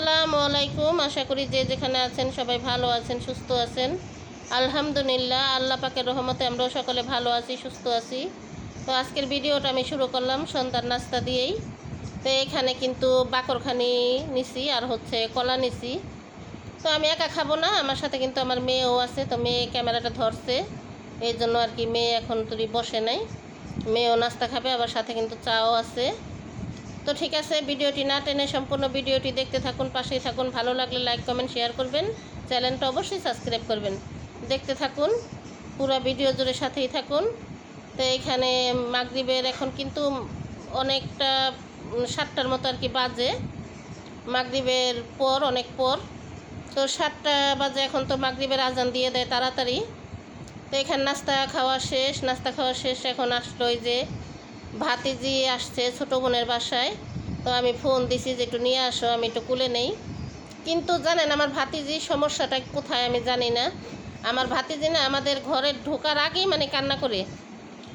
আসসালামু আলাইকুম। আশা করি যে যেখানে আছেন সবাই ভালো আছেন, সুস্থ আছেন। আলহামদুলিল্লাহ, আল্লাহ পাকের রহমতে আমরাও সকলে ভালো আছি, সুস্থ আছি। তো আজকের ভিডিওটা আমি শুরু করলাম সন্ধ্যার নাস্তা দিয়েই। তো এখানে কিন্তু বাকরখানি নিছি আর হচ্ছে কলা নিছি। তো আমি একা খাব না, আমার সাথে কিন্তু আমার মেয়েও আছে, তো মেয়ে ক্যামেরাটা ধরছে। এই জন্য আর কি মেয়ে এখন তুই বসে নাই। মেয়েও নাস্তা খাবে, আবার সাথে কিন্তু চাও আছে। তো ঠিক আছে, ভিডিওটি না টেনে সম্পূর্ণ ভিডিওটি দেখতে থাকুন, পাশেই থাকুন। ভালো লাগলে লাইক কমেন্ট শেয়ার করবেন। চ্যানেলটা অবশ্যই সাবস্ক্রাইব করবেন। দেখতে থাকুন, পুরো ভিডিও জুড়ে সাথেই থাকুন। তো এখানে মাগরিবের এখন কিন্তু অনেকটা সাতটার মতো আর কি বাজে। মাগরিবের পর, অনেক পর। তো সাতটা বাজে এখন তো মাগরিবের আজান দিয়ে দেয় তাড়াতাড়ি। তো এখানে নাস্তা খাওয়া শেষ, নাস্তা খাওয়া শেষ। এখন আসলো যে ভাতিজি আসছে ছোটো বোনের বাসায়। তো আমি ফোন দিছি যে একটু নিয়ে আসো, আমি একটু কুলে নেই। কিন্তু জানেন, আমার ভাতিজি সমস্যাটা কোথায় আমি জানি না। আমার ভাতিজি না আমাদের ঘরে ঢোকার আগেই মানে কান্না করে।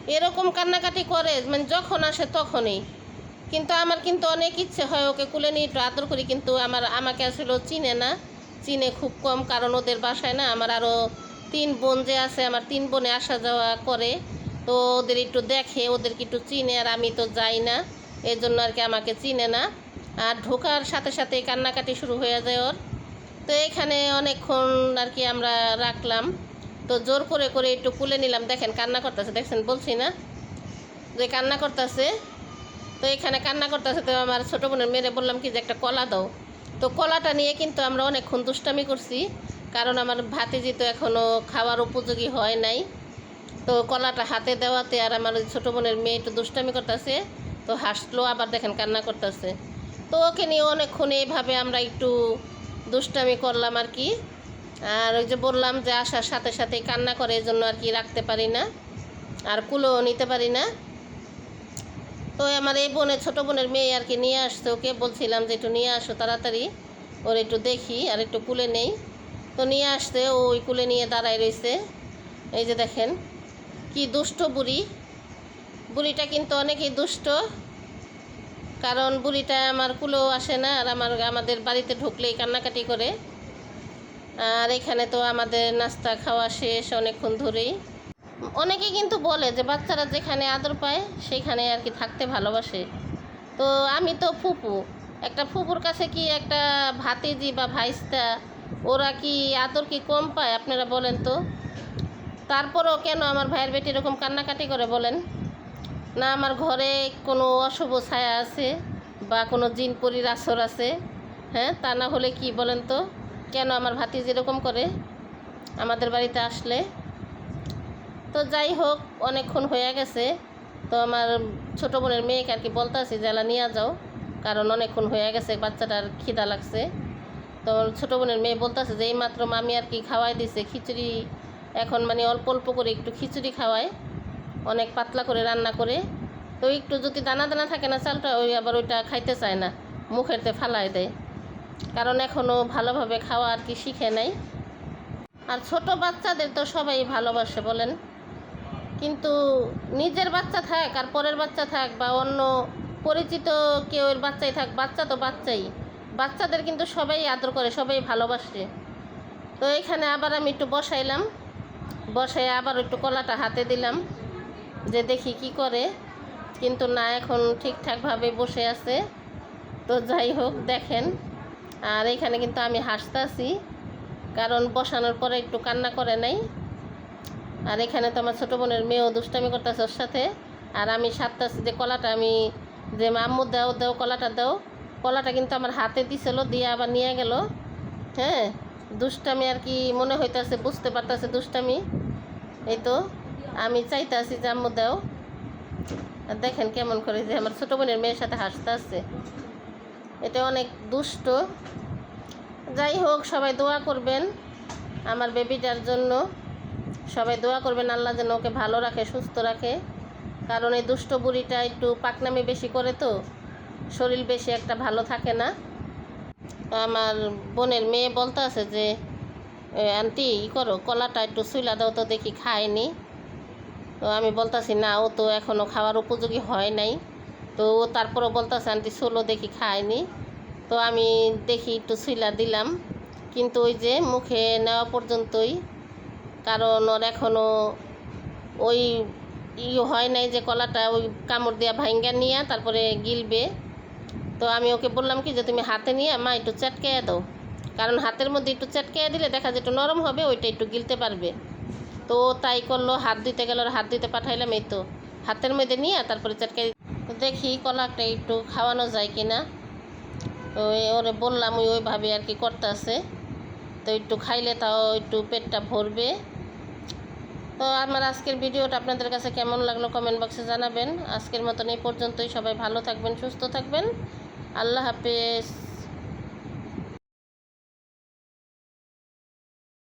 এরকম কান্নাকাটি করে মানে যখন আসে তখনই। কিন্তু আমার কিন্তু অনেক ইচ্ছে হয় ওকে কুলে নিয়ে একটু আদর করি, কিন্তু আমার, আমাকে আসলে চিনে না। চিনে খুব কম, কারণ ওদের বাসায় না আমার আরও তিন বোন যে আছে, আমার তিন বোনে আসা যাওয়া করে। তো ওদের একটু দেখে, ওদেরকে একটু চিনে আর আমি তো যাই না। এই জন্য আর কি আমাকে চিনে না। আর ঢোকার সাথে সাথে কান্নাকাটি শুরু হয়ে যায় ওর। তো এখানে অনেকক্ষণ আর কি আমরা রাখলাম। তো জোর করে করে একটু কুলে নিলাম। দেখেন কান্না করতেছে, দেখছেন? বলছি না? যে কান্না করতেছে, তো এখানে কান্না করতেছে, তো আমার ছোটো বোনের মেরে বললাম কি যে একটা কলা দাও। তো কলাটা নিয়ে কিন্তু আমরা অনেকক্ষণ দুষ্টামি করছি। কারণ আমার ভাতিজি তো এখনও খাওয়ার উপযোগী হয় নাই। তো কলাটা হাতে দেওয়াতে আর আমার ছোটো বোনের মেয়ে একটু দুষ্টামি করতেছে, তো হাসলো, আবার দেখেন কান্না করতেছে। তো ওকে নিয়ে অনেকক্ষণ এইভাবে আমরা একটু দুষ্টামি করলাম আর কি। আর ওই যে বললাম যে আসার সাথে সাথে কান্না করে এই জন্য আর কি রাখতে পারি না, আর কুলোও নিতে পারি না। তো আমার এই বোনের, ছোটো বোনের মেয়ে আর কি নিয়ে আসতো ওকে, বলছিলাম যে একটু নিয়ে আসো তাড়াতাড়ি, ওর একটু দেখি আর একটু কুলে নেই। তো নিয়ে আসতে ওই কুলে নিয়ে দাঁড়ায় রয়েছে এই যে দেখেন কি দুষ্ট বুড়ি? বুড়িটা কিন্তু অনেকই দুষ্ট। কারণ বুড়িটা আমার কুলেও আসে না, আর আমার, আমাদের বাড়িতে ঢুকলেই কান্নাকাটি করে। আর এখানে তো আমাদের নাস্তা খাওয়া শেষ অনেকক্ষণ ধরেই। অনেকে কিন্তু বলে যে বাচ্চারা যেখানে আদর পায়, সেখানে আর কি থাকতে ভালোবাসে। তো আমি তো ফুপু। একটা ফুপুর কাছে কি একটা ভাতিজি বা ভাইস্তা, ওরা কি আদর কি কম পায়? আপনারা বলেন তো। তারপরও কেন আমার ভাইয়ের বেটি এরকম কান্নাকাটি করে বলেন? না, আমার ঘরে কোনো অশুভ ছায়া আছে বা কোনো জিন পরির আসর আছে হ্যাঁ? তা না হলে কি বলেন তো? কেন আমার ভাতি যেরকম করে আমাদের বাড়িতে আসলে? তো যাই হোক, অনেকক্ষণ হয়ে গেছে। তো আমার ছোটো বোনের মেয়েকে আর কি বলতে আছি জেলা নিয়ে যাও। কারণ অনেকক্ষণ হয়ে গেছে, বাচ্চাটার খিদা লাগছে। তো ছোটো বোনের মেয়ে বলতে বলতেছে যে, এইমাত্র মামি আর কি খাওয়াই দিছে, খিচুড়ি এখন মানে অল্প অল্প করে একটু খিচুড়ি খাওয়ায়, অনেক পাতলা করে রান্না করে। তো একটু যদি দানা দানা থাকে না, চালটা ওই আবার ওইটা খাইতে চায় না মুখেরতে ফালাই দেয়। কারণ এখনও ভালোভাবে খাওয়া আর কি শিখে নাই। আর ছোট বাচ্চাদের তো সবাই ভালোবাসে বলেন। কিন্তু নিজের বাচ্চা থাক আর পরের বাচ্চা থাক বা অন্য পরিচিত কেউ এর বাচ্চাই থাক, বাচ্চা তো বাচ্চাই। বাচ্চাদের কিন্তু সবাই আদর করে, সবাই ভালোবাসে। তো এখানে আবার আমি একটু বসাইলাম। বসাই আবার একটু কলাটা হাতে দিলাম, যে দেখি কি করে। কিন্তু না, এখন ঠিকঠাকভাবে বসে আছে। তো যাই হোক, দেখেন। আর এখানে কিন্তু আমি হাসতাছি, কারণ বসানোর পরে একটু কান্না করে নাই। আর এখানে তো আমার ছোটো বোনের মেয়েও দুষ্টামি করতেছে ওর সাথে। আর আমি সাতটাছি যে কলাটা আমি, যে মাম্মু দাও দাও কলাটা দাও। কলাটা কিন্তু আমার হাতে দিছিল, দিয়ে আবার নিয়ে গেল। হ্যাঁ? দুষ্টামি আর কি মনে হইতাছে, বুঝতে পারতাছে দুষ্টামি। এই তো, আমি চাইতাছি যে আম্মু দাও। দেখেন কেমন করে যে আমার ছোটো বোনের মেয়ের সাথে হাসতে আসছে এটা অনেক দুষ্ট। যাই হোক, সবাই দোয়া করবেন আমার বেবিটার জন্য। সবাই দোয়া করবেন আল্লাহ যেন ওকে ভালো রাখে, সুস্থ রাখে। কারণ এই দুষ্ট বুড়িটা একটু পাকনামি বেশি করে তো। শরীর বেশি একটা ভালো থাকে না। আমার বোনের মেয়ে বলতে আছে যে "এ, আন্টি ই করো কলাটা একটু সুইলা দাও তো দেখি খায়নি। তো আমি বলতাছি না ও তো এখনও খাওয়ার উপযোগী হয় নাই। তো ও তারপরও বলতেছে আন্টি সোলো দেখি খায়নি। তো আমি দেখি একটু সুইলা দিলাম। কিন্তু ওই যে মুখে নেওয়া পর্যন্তই কারণ ওর এখনও ওই ই হয় নাই যে কলাটা ওই কামড় দিয়া ভাঙ্গা নিয়ে তারপরে গিলবে। তো আমি ওকে বললাম কি যে তুমি হাতে নিয়ে মা একটু চাটকে দাও। কারণ হাতের মধ্যে একটু চাটকে দিলে দেখা যায় একটু নরম হবে, ওইটা একটু গিলতে পারবে। তো তাই করল, হাত দিতে গেল হাত দিতে পাঠাইলাম এই তো। হাতের মধ্যে নিয়ে তারপরে চাটকে দেখি কলাটা একটু খাওয়ানো যায় কি না ওই ওরে বললাম, ওই ওইভাবে আর কি করতে আছে। তো একটু খাইলে তাও একটু পেটটা ভরবে। তো আমার আজকের ভিডিওটা আপনাদের কাছে কেমন লাগল কমেন্ট বক্সে জানাবেন। আজকের মতন এই পর্যন্তই। সবাই ভালো থাকবেন, সুস্থ থাকবেন। আল্লাহ হাফেজ।